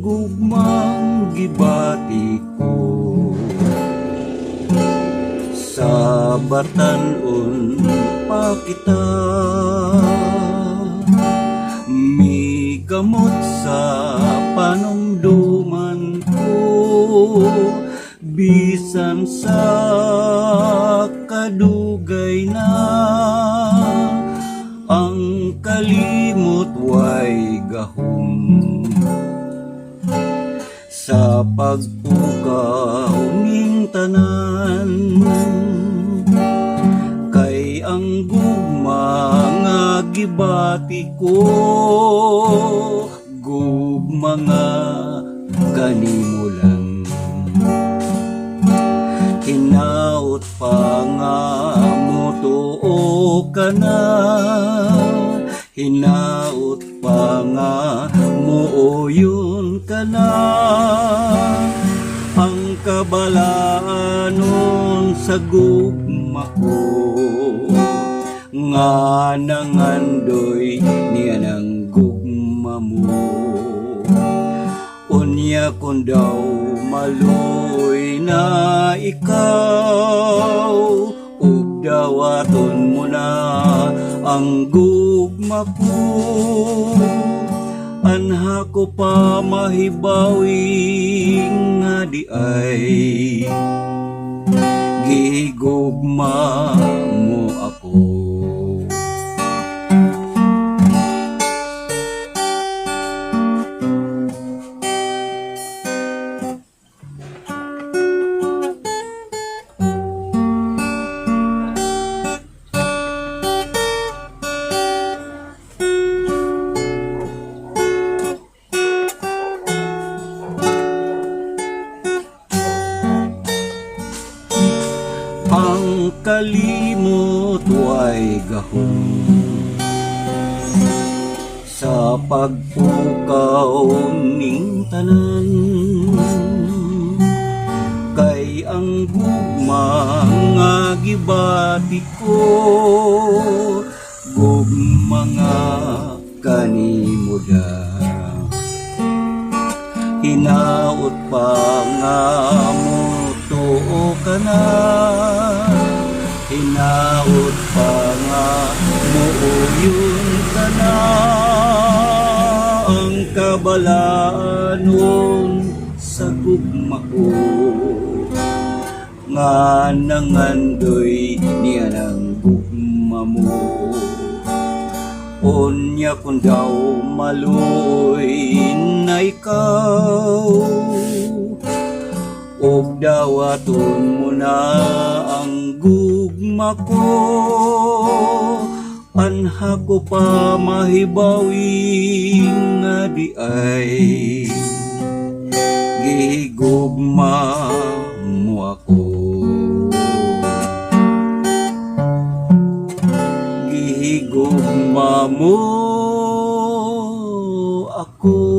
gugmang gibati ko. Sa batanon pa kita mi gamot sa panumduman ko. Bisan sa kadugay na ang kalimot way gahom sa pagpukaw ning tanan. Kay ang gugma nga gibati ko gugma nga kanimo lang. Hinaut pa nga mutuo ka na hinaut pa nga muuyon ka na. Ang kabalaanon sa gugma ko. Nga nangandoy niya ng gugma mo. Unya kung daw maluoy na ikaw Ug dawaton mo na ang gugma ko Anha ko pa mahibawi nga di ay Gigugma mo ako ang kalimot way gahom sa pagpukaw ning tanan kay ang gugma nga gibati ko. Gugma nga kanimo da hinaut pa nga mo tuo ka hinaut pa nga muuyon ka na ang kabalaanon sa gugma ko nga nangandoy niya ng gugma mo. Unya kung daw maluoy na ikaw. Og dawaton mo na ang gugma ko Anha ko pa mahibawi nga di ay Gigugma mo ako. Gihigugma mo ako